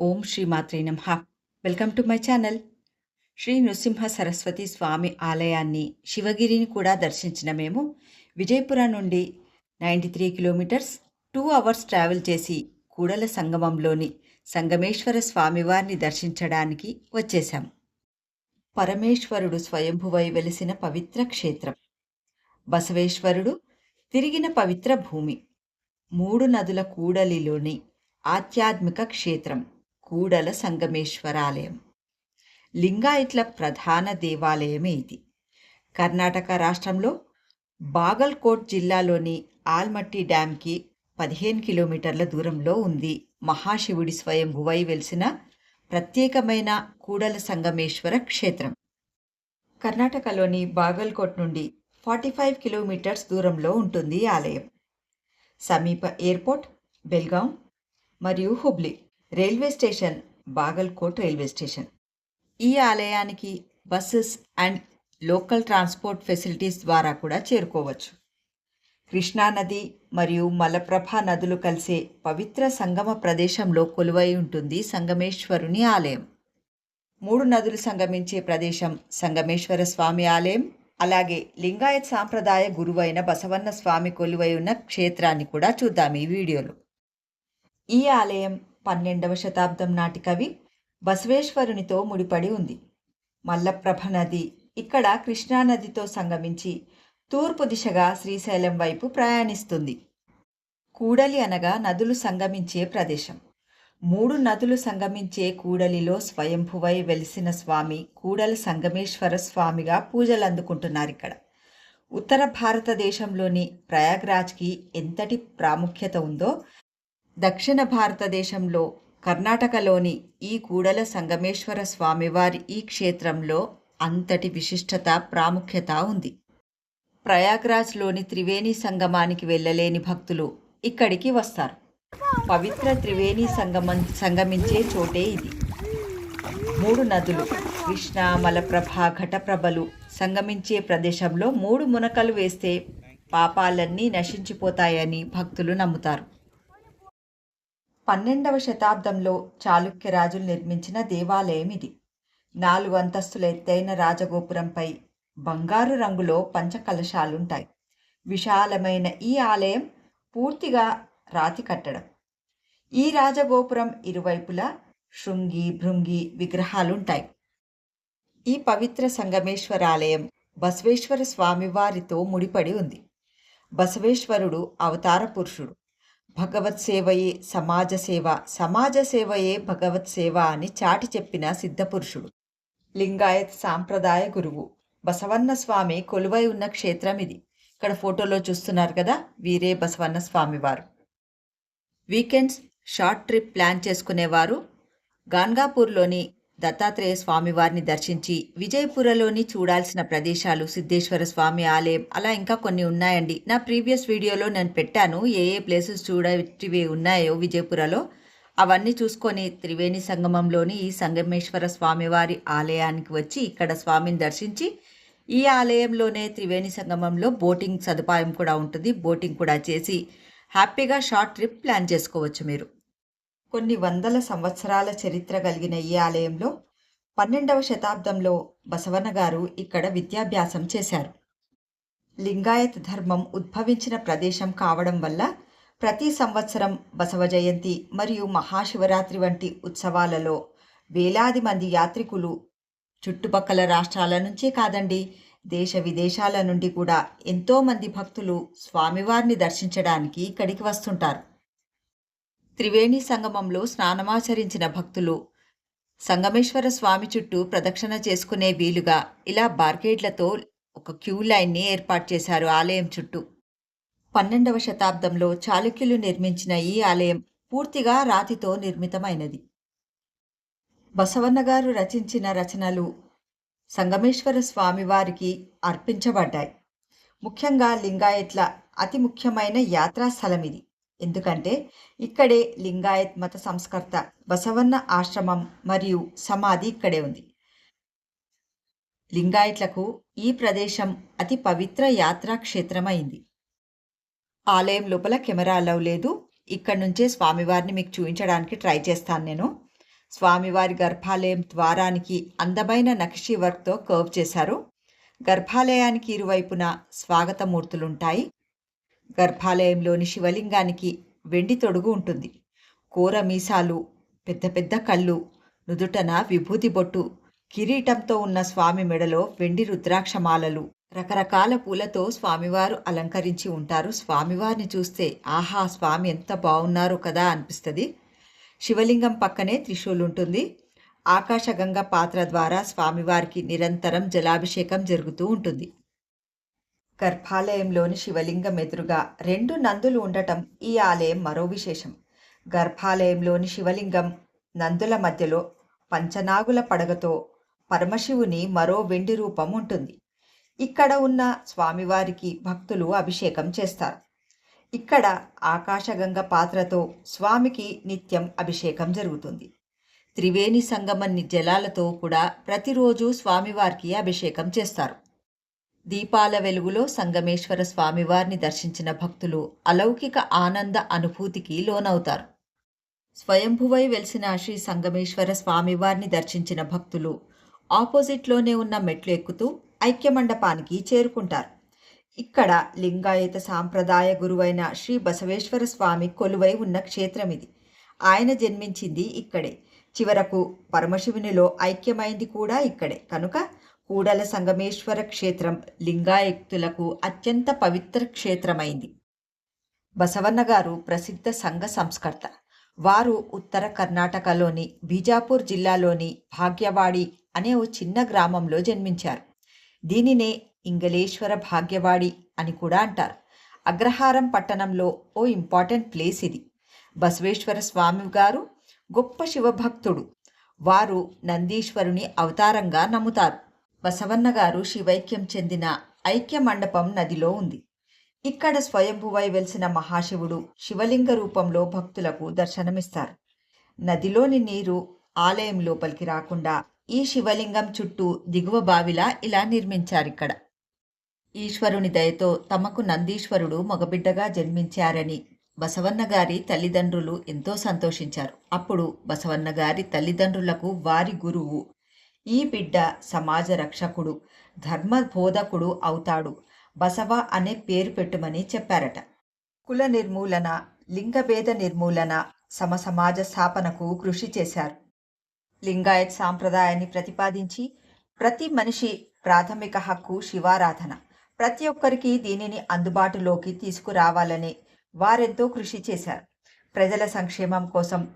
ఓం శ్రీ మాత్రే నమః. Welcome to my channel. Shri Nrusimha Saraswati Swami ఆలయాన్ని శివగిరిని కూడా దర్శించిన మేము విజయపుర నుండి ninety three kilometres two hours travel చేసి కూడల సంగమంలోని సంగమేశ్వర స్వామివారిని దర్శించడానికి వచ్చేశాం. పరమేశ్వరుడు స్వయంభువై వెలిసిన పవిత్ర క్షేత్రం. బసవేశ్వరుడు తిరిగిన పవిత్ర భూమి. మూడు నదుల కూడలిలోని ఆధ్యాత్మిక క్షేత్రం. కూడల సంగమేశ్వరాలయం. లింగాయట్ల ప్రధాన దేవాలయమే ఇది. కర్ణాటక రాష్ట్రంలో బాగల్కోట్ జిల్లాలోని ఆల్మట్టి డ్యాంకి పదిహేను కిలోమీటర్ల దూరంలో ఉంది మహాశివుడి స్వయంభువై వెలిసిన ప్రత్యేకమైన కూడల సంగమేశ్వర క్షేత్రం. కర్ణాటకలోని బాగల్కోట్ నుండి ఫార్టీ ఫైవ్ కిలోమీటర్స్ దూరంలో ఉంటుంది ఈ ఆలయం. సమీప ఎయిర్పోర్ట్ బెల్గాం మరియు Hubli. Railway station Bagalkot railway station. ఈ ఆలయానికి buses and local transport facilities ద్వారా కూడా చేరుకోవచ్చు. కృష్ణానది మరియు మలప్రభ నదులు కలిసే పవిత్ర సంగమ ప్రదేశంలో కొలువై ఉంటుంది సంగమేశ్వరుని ఆలయం. మూడు నదులు సంగమించే ప్రదేశం సంగమేశ్వర స్వామి ఆలయం అలాగే లింగాయత్ సాంప్రదాయ గురువైన బసవన్న స్వామి కొలువై ఉన్న క్షేత్రాన్ని కూడా చూద్దాం ఈ వీడియోలో. ఈ ఆలయం పన్నెండవ శతాబ్దం నాటి కవి బసవేశ్వరునితో ముడిపడి ఉంది. మల్లప్రభ నది ఇక్కడ కృష్ణానదితో సంగమించి తూర్పు దిశగా శ్రీశైలం వైపు ప్రయాణిస్తుంది. కూడలి అనగా నదులు సంగమించే ప్రదేశం. మూడు నదులు సంగమించే కూడలిలో స్వయంభువై వెలిసిన స్వామి కూడల సంగమేశ్వర స్వామిగా పూజలు అందుకుంటున్నారు ఇక్కడ. ఉత్తర భారతదేశంలోని ప్రయాగ్రాజ్కి ఎంతటి ప్రాముఖ్యత ఉందో దక్షిణ భారతదేశంలో కర్ణాటకలోని ఈ కూడల సంగమేశ్వర స్వామివారి ఈ క్షేత్రంలో అంతటి విశిష్టత ప్రాముఖ్యత ఉంది. ప్రయాగ్రాజ్లోని త్రివేణి సంగమానికి వెళ్ళలేని భక్తులు ఇక్కడికి వస్తారు. పవిత్ర త్రివేణి సంగమం సంగమించే చోటే ఇది. మూడు నదులు కృష్ణ మలప్రభ ఘటప్రభలు సంగమించే ప్రదేశంలో మూడు మునకలు వేస్తే పాపాలన్నీ నశించిపోతాయని భక్తులు నమ్ముతారు. పన్నెండవ శతాబ్దంలో చాళుక్య రాజులు నిర్మించిన దేవాలయం ఇది. నాలుగు అంతస్తుల ఎత్తైన రాజగోపురంపై బంగారు రంగులో పంచకలశాలుంటాయి. విశాలమైన ఈ ఆలయం పూర్తిగా రాతి కట్టడం. ఈ రాజగోపురం ఇరువైపులా శృంగి భృంగి విగ్రహాలుంటాయి. ఈ పవిత్ర సంగమేశ్వర ఆలయం బసవేశ్వర స్వామివారితో ముడిపడి ఉంది. బసవేశ్వరుడు అవతార పురుషుడు. భగవత్ సేవయే సమాజ సేవ సమాజ సేవయే భగవత్ సేవ అని చాటి చెప్పిన సిద్ధపురుషుడు. లింగాయత్ సాంప్రదాయ గురువు. బసవన్న స్వామి కొలువై ఉన్న క్షేత్రం ఇది. ఇక్కడ ఫోటోలో చూస్తున్నారు కదా వీరే బసవన్న స్వామి వారు. వీకెండ్స్ షార్ట్ ట్రిప్ ప్లాన్ చేసుకునేవారు. గాన్గాపూర్లోని దత్తాత్రేయ స్వామివారిని దర్శించి విజయపురలోని చూడాల్సిన ప్రదేశాలు సిద్ధేశ్వర స్వామి ఆలయం అలా ఇంకా కొన్ని ఉన్నాయండి. నా ప్రీవియస్ వీడియోలో నేను పెట్టాను ఏ ఏ ప్లేసెస్ చూడటివి ఉన్నాయో విజయపురలో. అవన్నీ చూసుకొని త్రివేణి సంగమంలోని ఈ సంగమేశ్వర స్వామివారి ఆలయానికి వచ్చి ఇక్కడ స్వామిని దర్శించి ఈ ఆలయంలోనే త్రివేణి సంగమంలో బోటింగ్ సదుపాయం కూడా ఉంటుంది. బోటింగ్ కూడా చేసి హ్యాపీగా షార్ట్ ట్రిప్ ప్లాన్ చేసుకోవచ్చు మీరు. కొన్ని వందల సంవత్సరాల చరిత్ర కలిగిన ఈ ఆలయంలో పన్నెండవ శతాబ్దంలో బసవన్న గారు ఇక్కడ విద్యాభ్యాసం చేశారు. లింగాయత్ ధర్మం ఉద్భవించిన ప్రదేశం కావడం వల్ల ప్రతి సంవత్సరం బసవ జయంతి మరియు మహాశివరాత్రి వంటి ఉత్సవాలలో వేలాది మంది యాత్రికులు చుట్టుపక్కల రాష్ట్రాల నుంచే కాదండి దేశ విదేశాల నుండి కూడా ఎంతోమంది భక్తులు స్వామివారిని దర్శించడానికి ఇక్కడికి వస్తుంటారు. త్రివేణి సంగమంలో స్నానమాచరించిన భక్తులు సంగమేశ్వర స్వామి చుట్టూ ప్రదక్షిణ చేసుకునే వీలుగా ఇలా బార్గేడ్లతో ఒక క్యూ లైన్ని ఏర్పాటు చేశారు ఆలయం చుట్టూ. పన్నెండవ శతాబ్దంలో చాళుక్యులు నిర్మించిన ఈ ఆలయం పూర్తిగా రాతితో నిర్మితమైనది. బసవన్న గారు రచించిన రచనలు సంగమేశ్వర స్వామివారికి అర్పించబడ్డాయి. ముఖ్యంగా లింగాయత్ల అతి ముఖ్యమైన యాత్రాస్థలం ఇది. ఎందుకంటే ఇక్కడే లింగాయత్ మత సంస్కర్త బసవన్న ఆశ్రమం మరియు సమాధి ఇక్కడే ఉంది. లింగాయత్లకు ఈ ప్రదేశం అతి పవిత్ర యాత్రా క్షేత్రమైంది. ఆలయం లోపల కెమెరా అలవ్ లేదు. ఇక్కడ నుంచే స్వామివారిని మీకు చూపించడానికి ట్రై చేస్తాను నేను. స్వామివారి గర్భాలయం ద్వారానికి అందమైన నక్షి వర్క్తో కర్వ్ చేశారు. గర్భాలయానికి ఇరువైపున స్వాగతమూర్తులుంటాయి. గర్భాలయంలోని శివలింగానికి వెండి తొడుగు ఉంటుంది. కూర మీసాలు పెద్ద పెద్ద కళ్ళు నుదుటన విభూతి బొట్టు కిరీటంతో ఉన్న స్వామి మెడలో వెండి రుద్రాక్షమాలలు. రకరకాల పూలతో స్వామివారు అలంకరించి ఉంటారు. స్వామివారిని చూస్తే ఆహా స్వామి ఎంత బాగున్నారు కదా అనిపిస్తుంది. శివలింగం పక్కనే త్రిశూల్ ఉంటుంది. ఆకాశగంగ పాత్ర ద్వారా స్వామివారికి నిరంతరం జలాభిషేకం జరుగుతూ ఉంటుంది. గర్భాలయంలోని శివలింగం ఎదురుగా రెండు నందులు ఉండటం ఈ ఆలయం మరో విశేషం. గర్భాలయంలోని శివలింగం నందుల మధ్యలో పంచనాగుల పడగతో పరమశివుని మరో వెండి రూపం ఉంటుంది. ఇక్కడ ఉన్న స్వామివారికి భక్తులు అభిషేకం చేస్తారు. ఇక్కడ ఆకాశగంగ పాత్రతో స్వామికి నిత్యం అభిషేకం జరుగుతుంది. త్రివేణి సంగమన్ని జలాలతో కూడా ప్రతిరోజు స్వామివారికి అభిషేకం చేస్తారు. దీపాల వెలుగులో సంగమేశ్వర స్వామివారిని దర్శించిన భక్తులు అలౌకిక ఆనంద అనుభూతికి లోనవుతారు. స్వయంభువై వెలిసిన శ్రీ సంగమేశ్వర స్వామివారిని దర్శించిన భక్తులు ఆపోజిట్లోనే ఉన్న మెట్లు ఎక్కుతూ ఐక్యమండపానికి చేరుకుంటారు. ఇక్కడ లింగాయత సాంప్రదాయ గురువైన శ్రీ బసవేశ్వర స్వామి కొలువై ఉన్న క్షేత్రం ఇది. ఆయన జన్మించింది ఇక్కడే. చివరకు పరమశివునిలో ఐక్యమైంది కూడా ఇక్కడే. కనుక కూడల సంగమేశ్వర క్షేత్రం లింగాయక్తులకు అత్యంత పవిత్ర క్షేత్రమైంది. బసవన్న గారు ప్రసిద్ధ సంఘ సంస్కర్త. వారు ఉత్తర కర్ణాటకలోని బీజాపూర్ జిల్లాలోని భాగ్యవాడి అనే ఓ చిన్న గ్రామంలో జన్మించారు. దీనినే ఇంగలేశ్వర భాగ్యవాడి అని కూడా అంటారు. అగ్రహారం పట్టణంలో ఓ ఇంపార్టెంట్ ప్లేస్ ఇది. బసవేశ్వర స్వామి గారు గొప్ప శివభక్తుడు. వారు నందీశ్వరుని అవతారంగా నమ్ముతారు. బసవన్న గారు శివైక్యం చెందిన ఐక్య మండపం నదిలో ఉంది. ఇక్కడ స్వయంభువై వెలిసిన మహాశివుడు శివలింగ రూపంలో భక్తులకు దర్శనమిస్తారు. నదిలోని నీరు ఆలయం లోపలికి రాకుండా ఈ శివలింగం చుట్టూ దిగువ బావిలా ఇలా నిర్మించారిక్కడ ఈశ్వరుని దయతో తమకు నందీశ్వరుడు మగబిడ్డగా జన్మించారని బసవన్న గారి తల్లిదండ్రులు ఎంతో సంతోషించారు. అప్పుడు బసవన్న గారి తల్లిదండ్రులకు వారి గురువు ఈ బిడ్డ సమాజ రక్షకుడు ధర్మ బోధకుడు అవుతాడు. బసవ అనే పేరు పెట్టుమని చెప్పారట. కుల నిర్మూలన లింగభేద నిర్మూలన సమసమాజ స్థాపనకు కృషి చేశారు. లింగాయత్ సాంప్రదాయాన్ని ప్రతిపాదించి ప్రతి మనిషి ప్రాథమిక హక్కు శివారాధన. ప్రతి ఒక్కరికి దీనిని అందుబాటులోకి తీసుకురావాలని వారెంతో కృషి చేశారు. ప్రజల సంక్షేమం కోసం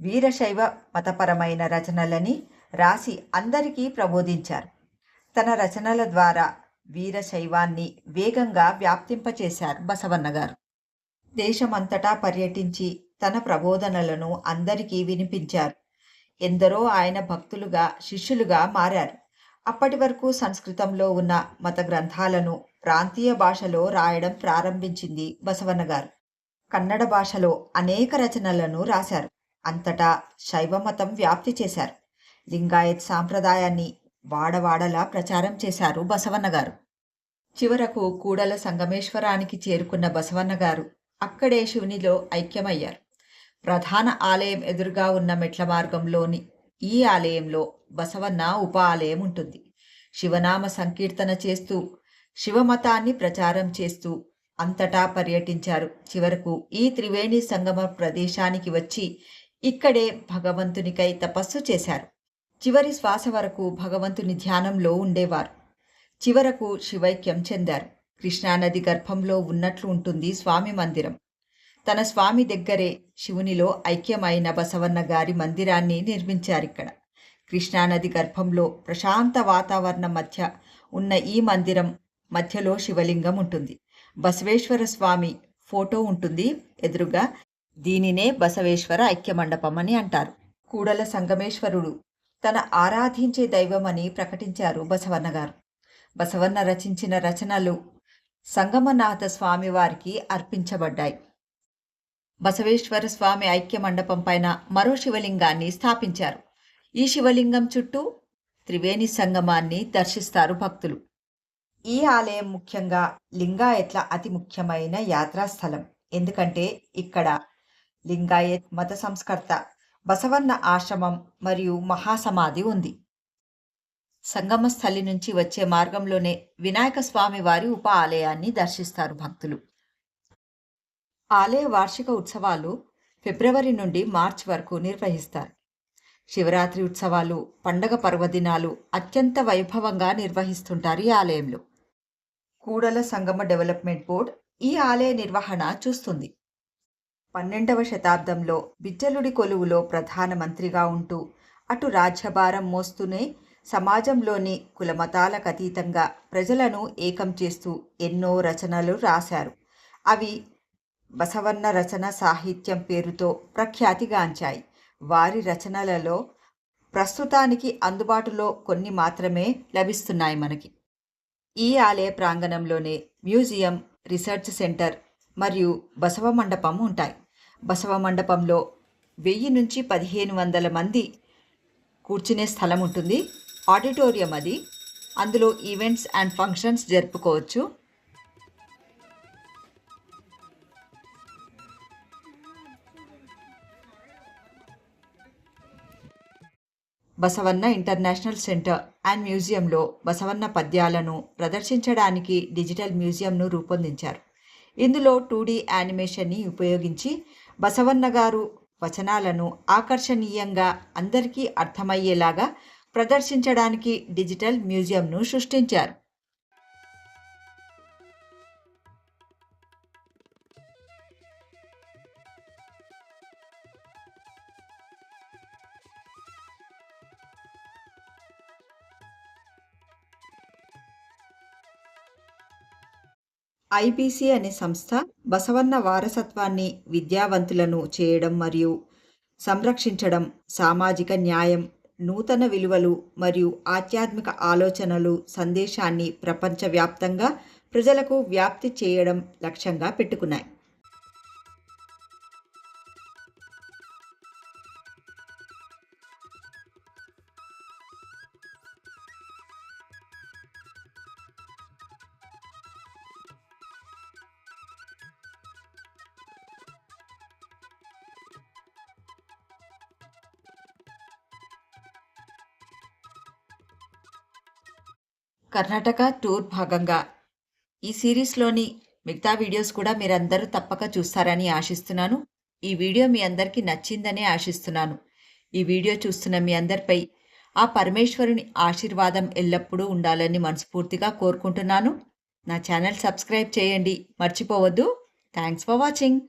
వీరశైవ మతపరమైన రచనలని రాసి అందరికీ ప్రబోధించారు. తన రచనల ద్వారా వీరశైవాన్ని వేగంగా వ్యాప్తింపచేశారు బసవన్న గారు. దేశమంతటా పర్యటించి తన ప్రబోధనలను అందరికీ వినిపించారు. ఎందరో ఆయన భక్తులుగా శిష్యులుగా మారారు. అప్పటి వరకు సంస్కృతంలో ఉన్న మత గ్రంథాలను ప్రాంతీయ భాషలో రాయడం ప్రారంభించింది బసవన్న గారు. కన్నడ భాషలో అనేక రచనలను రాశారు. అంతటా శైవమతం వ్యాప్తి చేశారు. లింగాయత్ సాంప్రదాయాన్ని వాడవాడలా ప్రచారం చేశారు బసవన్న గారు. చివరకు కూడల సంగమేశ్వరానికి చేరుకున్న బసవన్న గారు అక్కడే శివునిలో ఐక్యమయ్యారు. ప్రధాన ఆలయం ఎదురుగా ఉన్న మెట్ల మార్గంలోని ఈ ఆలయంలో బసవన్న ఉప ఆలయం ఉంటుంది. శివనామ సంకీర్తన చేస్తూ శివమతాన్ని ప్రచారం చేస్తూ అంతటా పర్యటించారు. చివరకు ఈ త్రివేణి సంగమ ప్రదేశానికి వచ్చి ఇక్కడే భగవంతునికై తపస్సు చేశారు. చివరి శ్వాస వరకు భగవంతుని ధ్యానంలో ఉండేవారు. చివరకు శివైక్యం చెందారు. కృష్ణానది గర్భంలో ఉన్నట్లు ఉంటుంది స్వామి మందిరం. తన స్వామి దగ్గరే శివునిలో ఐక్యమైన బసవన్న గారి మందిరాన్ని నిర్మించారిక్కడ కృష్ణానది గర్భంలో ప్రశాంత వాతావరణం మధ్య ఉన్న ఈ మందిరం మధ్యలో శివలింగం ఉంటుంది. బసవేశ్వర స్వామి ఫోటో ఉంటుంది. ఎదురుగా దీనినే బసవేశ్వర ఐక్య మండపం అని అంటారు. కూడల సంగమేశ్వరుడు తన ఆరాధించే దైవమని ప్రకటించారు బసవన్న గారు. బసవన్న రచించిన రచనలు సంగమనాథ స్వామి వారికి అర్పించబడ్డాయి. బసవేశ్వర స్వామి ఐక్య మండపం పైన మరో శివలింగాన్ని స్థాపించారు. ఈ శివలింగం చుట్టూ త్రివేణి సంగమాన్ని దర్శిస్తారు భక్తులు. ఈ ఆలయం ముఖ్యంగా లింగాయత్ల అతి ముఖ్యమైన యాత్రా స్థలం ఎందుకంటే ఇక్కడ లింగాయత్ మత సంస్కర్త బసవన్న ఆశ్రమం మరియు మహాసమాధి ఉంది. సంగమ స్థలి నుంచి వచ్చే మార్గంలోనే వినాయక స్వామి వారి ఉప ఆలయాన్ని దర్శిస్తారు భక్తులు. ఆలయ వార్షిక ఉత్సవాలు ఫిబ్రవరి నుండి మార్చ్ వరకు నిర్వహిస్తారు. శివరాత్రి ఉత్సవాలు పండగ పర్వదినాలు అత్యంత వైభవంగా నిర్వహిస్తుంటారు ఈ ఆలయంలో. కూడల సంగమ డెవలప్మెంట్ బోర్డ్ ఈ ఆలయ నిర్వహణ చూస్తుంది. పన్నెండవ శతాబ్దంలో బిజ్జలుడి కొలువులో ప్రధానమంత్రిగా ఉంటూ అటు రాజ్యభారం మోస్తూనే సమాజంలోని కులమతాలకు అతీతంగా ప్రజలను ఏకం చేస్తూ ఎన్నో రచనలు రాశారు. అవి బసవన్న రచన సాహిత్యం పేరుతో ప్రఖ్యాతిగాంచాయి. వారి రచనలలో ప్రస్తుతానికి అందుబాటులో కొన్ని మాత్రమే లభిస్తున్నాయి మనకి. ఈ ఆలయ ప్రాంగణంలోనే మ్యూజియం రీసెర్చ్ సెంటర్ మరియు బసవ మండపం ఉంటాయి. బసవ మండపంలో వెయ్యి నుంచి పదిహేను వందల మంది కూర్చునే స్థలం ఉంటుంది. ఆడిటోరియం అది. అందులో ఈవెంట్స్ అండ్ ఫంక్షన్స్ జరుపుకోవచ్చు. బసవన్న ఇంటర్నేషనల్ సెంటర్ అండ్ మ్యూజియంలో బసవన్న పద్యాలను ప్రదర్శించడానికి డిజిటల్ మ్యూజియంను రూపొందించారు. ఇందులో టూ డీ యానిమేషన్ని ఉపయోగించి బసవన్న గారు వచనాలను ఆకర్షణీయంగా అందరికీ అర్థమయ్యేలాగా ప్రదర్శించడానికి డిజిటల్ మ్యూజియంను సృష్టించారు. ఐబీసీ అనే సంస్థ బసవన్న వారసత్వాన్ని విద్యావంతులను చేయడం మరియు సంరక్షించడం సామాజిక న్యాయం నూతన విలువలు మరియు ఆధ్యాత్మిక ఆలోచనలు సందేశాన్ని ప్రపంచవ్యాప్తంగా ప్రజలకు వ్యాప్తి చేయడం లక్ష్యంగా పెట్టుకున్నాయి. కర్ణాటక టూర్ భాగంగా. ఈ సిరీస్లోని మిగతా వీడియోస్ కూడా మీరందరూ తప్పక చూస్తారని ఆశిస్తున్నాను. ఈ వీడియో మీ అందరికీ నచ్చిందనే ఆశిస్తున్నాను. ఈ వీడియో చూస్తున్న మీ అందరిపై ఆ పరమేశ్వరుని ఆశీర్వాదం ఎల్లప్పుడూ ఉండాలని మనస్ఫూర్తిగా కోరుకుంటున్నాను. నా ఛానల్ సబ్స్క్రైబ్ చేయండి. మర్చిపోవద్దు. Thanks for watching.